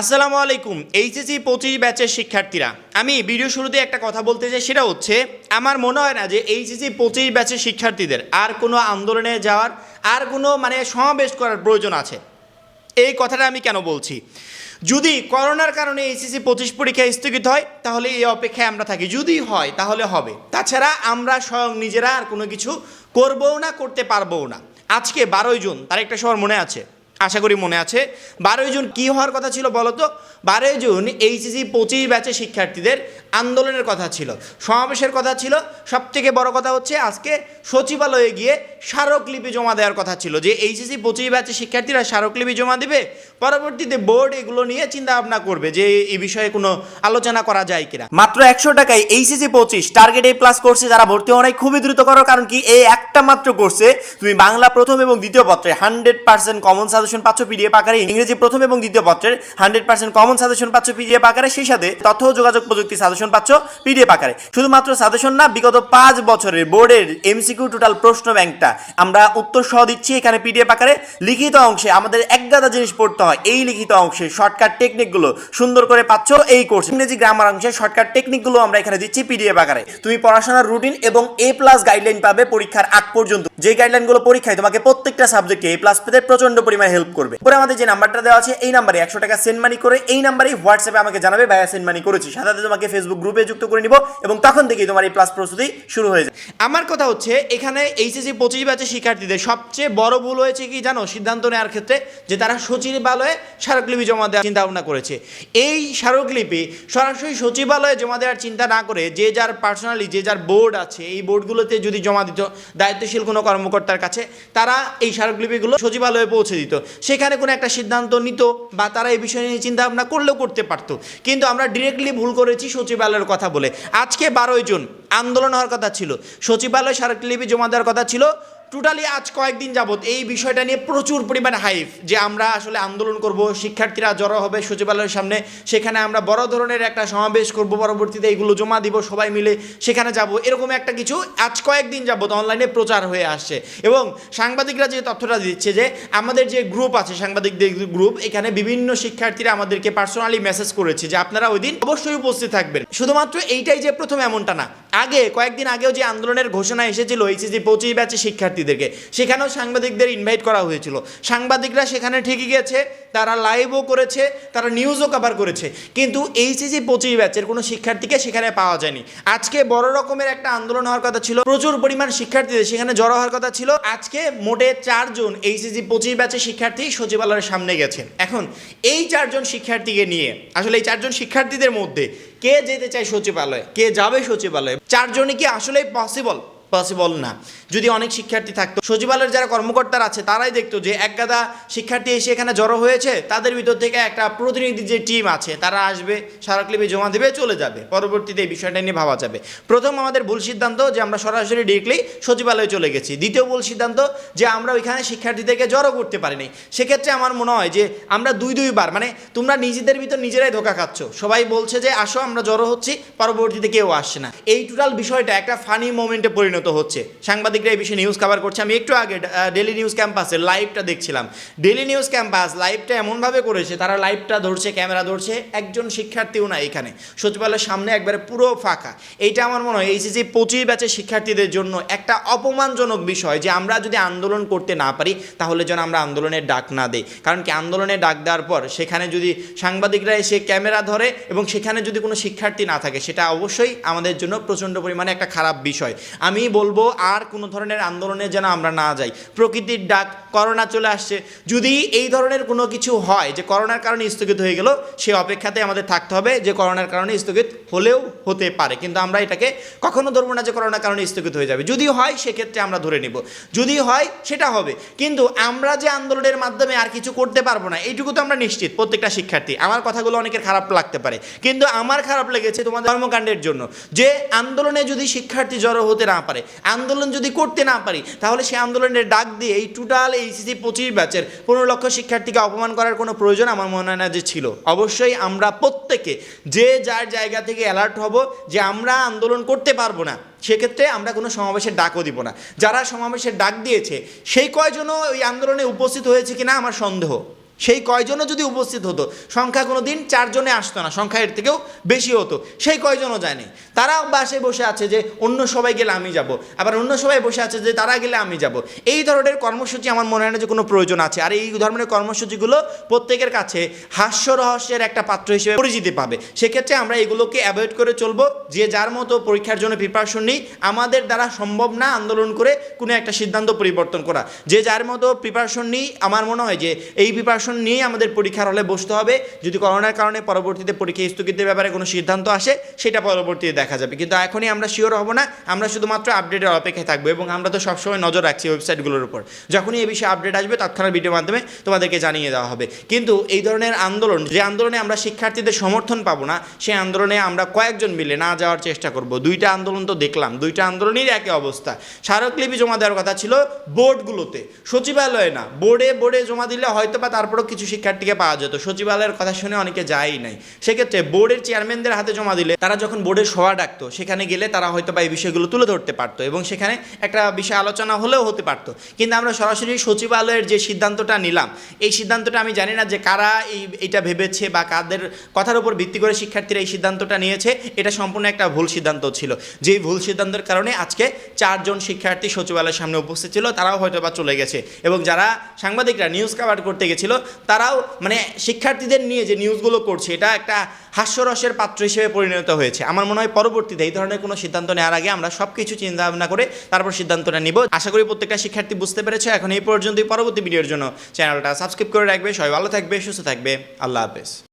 আসসালামু আলাইকুম এইচএসি পঁচিশ ব্যাচের শিক্ষার্থীরা। আমি ভিডিও শুরুতে একটা কথা বলতে চাই, সেটা হচ্ছে, আমার মনে হয় না যে এইচএসি পঁচিশ ব্যাচের শিক্ষার্থীদের আর কোনো আন্দোলনে যাওয়ার, আর কোনো মানে সমাবেশ করার প্রয়োজন আছে। এই কথাটা আমি কেন বলছি? যদি করোনার কারণে এইচএসি পঁচিশ পরীক্ষা স্থগিত হয়, তাহলে এই অপেক্ষায় আমরা থাকি। যদি হয়, তাহলে হবে। তাছাড়া আমরা স্বয়ং নিজেরা আর কোনো কিছু করবও না, করতে পারবও না। আজকে বারোই জুন, তার একটা সবার মনে আছে। আশা করি মনে আছে। বারোই জুন কী হওয়ার কথা ছিল বলতো? বারোই জুন এইচএসি পঁচিশ ব্যাচের শিক্ষার্থীদের আন্দোলনের কথা ছিল। সমাবেশের কথা ছিল। সব থেকে বড় কথা হচ্ছে আজকে সচিবালয়ে গিয়ে স্মারকলিপি জমা দেওয়ার কথা ছিল যে এইচএসি পঁচিশ ব্যাচের শিক্ষার্থীরা স্মারকলিপি জমা দিবে। পরবর্তীতে বোর্ড এগুলো নিয়ে চিন্তা ভাবনা করবে যে এই বিষয়ে কোনো আলোচনা করা যায় কিনা। মাত্র একশো টাকায় এইচএসি পঁচিশ টার্গেট এ প্লাস কোর্সে যারা ভর্তি হওয়া নাই খুবই দ্রুত করো কারণ কি? এই একটা মাত্র কোর্সে তুমি বাংলা প্রথম এবং দ্বিতীয় পত্রে হান্ড্রেড পার্সেন্ট কমন সাজেশন পাচ্ছ পিডিএফ আকারে, ইংরেজি প্রথম এবং দ্বিতীয় পত্রের হান্ড্রেড পার্সেন্ট কমন সাজেশন পাচ্ছ পিডিএফ আকারে, সেই সাথে তথ্য যোগাযোগ প্রযুক্তি সাজেশন পাচ্ছ পিডিএফ আকারে। শুধুমাত্র সাজেশন না, বিগত পাঁচ বছরের বোর্ডের এমসিকিউ টোটাল প্রশ্ন ব্যাংকটা আমরা উত্তর সহ দিচ্ছি। এখানে পিডিএফ আকারে লিখিত অংশে আমাদের এক গাদা জিনিস পড়তে হয়। এই লিখিত অংশে শর্টকাট টেকনিকগুলো সুন্দর করে পাচ্ছ এই কোর্স। ইংরেজি গ্রামার অংশে শর্টকাট টেকনিকগুলো আমরা এখানে দিচ্ছি পিডিএফ আকারে। তুমি পড়াশোনার রুটিন এবং এ প্লাস গাইডলাইন পাবে পরীক্ষার আগ পর্যন্ত। যে গাইডলাইনগুলো পরীক্ষায় তোমাকে প্রত্যেকটা সাবজেক্টে এ প্লাস পেতে প্রচণ্ড পরিমাণে হেল্প করবে। পরে আমাদের যে নাম্বারটা দেওয়া আছে, এই নাম্বারে একশো টাকা সেন্ড মানি করে, এই নাম্বারে হোয়াটসঅ্যাপে আমাকে জানাবে, ভাইয়া সেন্ড মানি করেছি। সাথে তোমাকে ফেসবুক গ্রুপে যুক্ত করে নিব এবং তখন থেকেই তোমার এই প্লাস প্রস্তুতি শুরু হয়ে যায় আমার কথা হচ্ছে, এখানে এইচএসসি পঁচিশ ব্যাচের শিক্ষার্থীদের সবচেয়ে বড় ভুল হয়েছে কি জানো? সিদ্ধান্ত নেওয়ার ক্ষেত্রে যে তারা সচিবালয়ে স্মারকলিপি জমা দেওয়ার চিন্তা ভাবনা করেছে। এই স্মারকলিপি সরাসরি সচিবালয়ে জমা দেওয়ার চিন্তা না করে যে যার পার্সোনালি যে যার বোর্ড আছে, এই বোর্ডগুলোতে যদি জমা দিত, দায়িত্বশীল কোনো কর্মকর্তার কাছে, তারা এই স্মারকলিপিগুলো সচিবালয়ে পৌঁছে দিত। সেখানে কোনো একটা সিদ্ধান্ত নিত বা তারা এই বিষয় নিয়ে চিন্তা ভাবনা করলেও করতে পারত। কিন্তু আমরা ডিরেক্টলি ভুল করেছি সচিবালয়ের কথা বলে। আজকে বারোই জুন আন্দোলন হওয়ার কথা ছিল। সচিবালয় স্মারকলিপি জমা দেওয়ার কথা ছিল। টোটালি আজ কয়েকদিন যাবত এই বিষয়টা নিয়ে প্রচুর পরিমাণে হাইফ যে আমরা আসলে আন্দোলন করব, শিক্ষার্থীরা জড়ো হবে সচিবালয়ের সামনে, সেখানে আমরা বড় ধরনের একটা সমাবেশ করব, পরবর্তীতে এগুলো জমা দিব সবাই মিলে, সেখানে যাব, এরকম একটা কিছু আজ কয়েকদিন যাবত অনলাইনে প্রচার হয়ে আসছে। এবং সাংবাদিকরা যে তথ্যটা দিচ্ছে যে আমাদের যে গ্রুপ আছে, সাংবাদিকদের গ্রুপ এখানে বিভিন্ন শিক্ষার্থীরা আমাদেরকে পার্সোনালি মেসেজ করেছে যে আপনারা ওই দিন অবশ্যই উপস্থিত থাকবেন। শুধুমাত্র এইটাই যে প্রথম এমনটা না, আগে, কয়েকদিন আগেও যে আন্দোলনের ঘোষণা এসেছিল এইচএসি পঁচিশ ব্যাচে শিক্ষার্থীদেরকে সেখানেও সাংবাদিকদের ইনভাইট করা হয়েছিল। সাংবাদিকরা সেখানে ঠিকই গেছে, তারা লাইভও করেছে, তারা নিউজও কভার করেছে। কিন্তু এইচএসি পঁচিশ ব্যাচের কোনো শিক্ষার্থীকে সেখানে পাওয়া যায়নি। আজকে বড় রকমের একটা আন্দোলন হওয়ার কথা ছিল, প্রচুর পরিমাণ শিক্ষার্থীদের সেখানে জড়ো হওয়ার কথা ছিল। আজকে মোটে চারজন এইচএসি পঁচিশ ব্যাচের শিক্ষার্থী সচিবালয়ের সামনে গেছেন। এখন এই চারজন শিক্ষার্থীকে নিয়ে, আসলে এই চারজন শিক্ষার্থীদের মধ্যে কে যেতে চায় সচিবালয়ে, কে যাবে সচিবালয়ে, চারজনই কি আসলেই পসিবল পসিবল না। যদি অনেক শিক্ষার্থী থাকতো, সচিবালয়ের যারা কর্মকর্তারা আছে, তারাই দেখতো যে এক গাদা শিক্ষার্থী এসে এখানে জড়ো হয়েছে, তাদের ভিতর থেকে একটা প্রতিনিধি যে টিম আছে, তারা আসবে স্মারকলিপি জমা দেবে, চলে যাবে। পরবর্তীতে এই বিষয়টা নিয়ে ভাবা যাবে। প্রথম আমাদের ভুল সিদ্ধান্ত যে আমরা সরাসরি ডিরেক্টলি সচিবালয়ে চলে গেছি। দ্বিতীয় ভুল সিদ্ধান্ত যে আমরা ওইখানে শিক্ষার্থীদেরকে জড়ো করতে পারিনি। সেক্ষেত্রে আমার মনে হয় যে আমরা দুই দুইবার মানে তোমরা নিজেদের ভিতর নিজেরাই ধোকা খাচ্ছ। সবাই বলছে যে, আসো, আমরা জড়ো হচ্ছি, পরবর্তীতে কেউ আসছে না। এই টোটাল বিষয়টা একটা ফানি মোমেন্টে পরিণত হচ্ছে। সাংবাদিকরা এই বিষয়ে নিউজ কভার করছে। আমি একটু আগে ডেলি নিউজ ক্যাম্পাসের লাইভটা দেখছিলাম। ডেলি নিউজ ক্যাম্পাস লাইভটা এমনভাবে করেছে, তারা লাইভটা ধরছে ক্যামেরা ধরছে, একজন শিক্ষার্থীও না এখানে। সচিবালয়ের সামনে একবারে পুরো ফাঁকা। এইটা আমার মনে হয় এইচএসি পঁচিশ ব্যাচের শিক্ষার্থীদের জন্য একটা অপমানজনক বিষয় যে আমরা যদি আন্দোলন করতে না পারি, তাহলে যেন আমরা আন্দোলনের ডাক না দেই। কারণ কি আন্দোলনের ডাক দেওয়ার পর সেখানে যদি সাংবাদিকরা এসে ক্যামেরা ধরে এবং সেখানে যদি কোনো শিক্ষার্থী না থাকে, সেটা অবশ্যই আমাদের জন্য প্রচণ্ড পরিমাণে একটা খারাপ বিষয়। আমি বলব, আর কোনো ধরনের আন্দোলনে যেন আমরা না যাই। প্রকৃতির ডাক, করোনা চলে আসছে। যদি এই ধরনের কোনো কিছু হয় যে করোনার কারণে স্থগিত হয়ে গেল, সে অপেক্ষাতে আমাদের থাকতে হবে যে করোনার কারণে স্থগিত হলেও হতে পারে। কিন্তু আমরা এটাকে কখনো ধরবো না যে করোনার কারণে স্থগিত হয়ে যাবে। যদি হয়, সেক্ষেত্রে আমরা ধরে নিব। যদি হয়, সেটা হবে। কিন্তু আমরা যে আন্দোলনের মাধ্যমে আর কিছু করতে পারব না, এইটুকু তো আমরা নিশ্চিত, প্রত্যেকটা শিক্ষার্থী। আমার কথাগুলো অনেকের খারাপ লাগতে পারে। কিন্তু আমার খারাপ লেগেছে তোমাদের কর্মকাণ্ডের জন্য। যে আন্দোলনে যদি শিক্ষার্থী জড়ো হতে না পারে আন্দোলন যদি করতে না পারি, তাহলে সে আন্দোলনের ডাক দিয়ে এই টোটাল এইচএসি পঁচিশ ব্যাচের পনেরো লক্ষ শিক্ষার্থীকে অপমান করার কোনো প্রয়োজন আমার মনে হয় না যে ছিল। অবশ্যই আমরা প্রত্যেকে যে যার জায়গা থেকে অ্যালার্ট হব যে আমরা আন্দোলন করতে পারব না, সেক্ষেত্রে আমরা কোনো সমাবেশের ডাকও দিব না। যারা সমাবেশের ডাক দিয়েছে, সেই কয়জনও ওই আন্দোলনে উপস্থিত হয়েছে কিনা আমার সন্দেহ। সেই কয়জনও যদি উপস্থিত হতো? সংখ্যা কোনো দিন চারজনে আসতো না, সংখ্যা এর থেকেও বেশি হতো। সেই কয়জনও যায়নি তারা বাসে বসে আছে যে, অন্য সবাই গেলে আমি যাব। আবার অন্য সবাই বসে আছে যে, তারা গেলে আমি যাব। এই ধরনের কর্মসূচি আমার মনে হয় না যে কোনো প্রয়োজন আছে। আর এই ধরনের কর্মসূচিগুলো প্রত্যেকের কাছে হাস্য রহস্যের একটা পাত্র হিসেবে পরিচিতি পাবে। সেক্ষেত্রে আমরা এগুলোকে অ্যাভয়েড করে চলবো। যে যার মতো পরীক্ষার জন্য প্রিপারেশন নিই, আমাদের দ্বারা সম্ভব না আন্দোলন করে কোনো একটা সিদ্ধান্ত পরিবর্তন করা। যে যার মতো প্রিপারেশন নিই, আমার মনে হয় যে, এই প্রিপারেশন নিয়েই আমাদের পরীক্ষার হলে বসতে হবে। যদি করোনার কারণে পরবর্তীতে পরীক্ষা স্থগিতের ব্যাপারে কোনো সিদ্ধান্ত আসে, সেটা পরবর্তীতে দেখা যাবে। কিন্তু এখনই আমরা শিওর হব না। আমরা শুধুমাত্র আপডেটের অপেক্ষায় থাকব এবং আমরা তো সবসময় নজর রাখছি ওয়েবসাইটগুলোর উপর। যখনই এই বিষয়ে আপডেট আসবে, তৎক্ষণাৎ ভিডিওর মাধ্যমে তোমাদেরকে জানিয়ে দেওয়া হবে। কিন্তু এই ধরনের আন্দোলন, যে আন্দোলনে আমরা শিক্ষার্থীদের সমর্থন পাবো না, সেই আন্দোলনে আমরা কয়েকজন মিলে না যাওয়ার চেষ্টা করব। দুইটা আন্দোলন তো দেখলাম, দুইটা আন্দোলনেরই একই অবস্থা। স্মারকলিপি জমা দেওয়ার কথা ছিল বোর্ডগুলোতে। সচিবালয়ে না, বোর্ডে বোর্ডে জমা দিলে হয়তো বা তারপরেও কিছু শিক্ষার্থীকে পাওয়া যেত। সচিবালয়ের কথা শুনে অনেকে যায়ই নাই। সেক্ষেত্রে বোর্ডের চেয়ারম্যানদের হাতে জমা দিলে তারা যখন বোর্ডের সভা ডাকতো, সেখানে গেলে তারা হয়তো বা এই বিষয়গুলো তুলে ধরতে পারতো এবং সেখানে একটা বিষয় আলোচনা হলেও হতে পারতো। কিন্তু আমরা সরাসরি সচিবালয়ের যে সিদ্ধান্তটা নিলাম, এই সিদ্ধান্তটা আমি জানি না যে কারা এই, এটা ভেবেছে বা কাদের কথার উপর ভিত্তি করে শিক্ষার্থীরা এই সিদ্ধান্তটা নিয়েছে, এটা সম্পূর্ণ একটা ভুল সিদ্ধান্ত ছিল। যেই ভুল সিদ্ধান্তের কারণে আজকে চারজন শিক্ষার্থী সচিবালয়ের সামনে উপস্থিত ছিল, তারাও হয়তো বা চলে গেছে। এবং যারা সাংবাদিকরা নিউজ কাভার করতে গেছিল তারাও মানে শিক্ষার্থীদের নিয়ে যে নিউজগুলো করছে, এটা একটা হাস্যরসের পাত্র হিসেবে পরিণত হয়েছে। আমার মনে হয় পরবর্তীতে এই ধরনের কোনো সিদ্ধান্ত নেওয়ার আগে আমরা সব কিছু চিন্তা ভাবনা করে তারপর সিদ্ধান্তটা নিব। আশা করি প্রত্যেকটা শিক্ষার্থী বুঝতে পেরেছে। এখন এই পর্যন্তই। পরবর্তী ভিডিওর জন্য চ্যানেলটা সাবস্ক্রাইব করে রাখবে। সবাই ভালো থাকবে, সুস্থ থাকবে। আল্লাহ হাফেজ।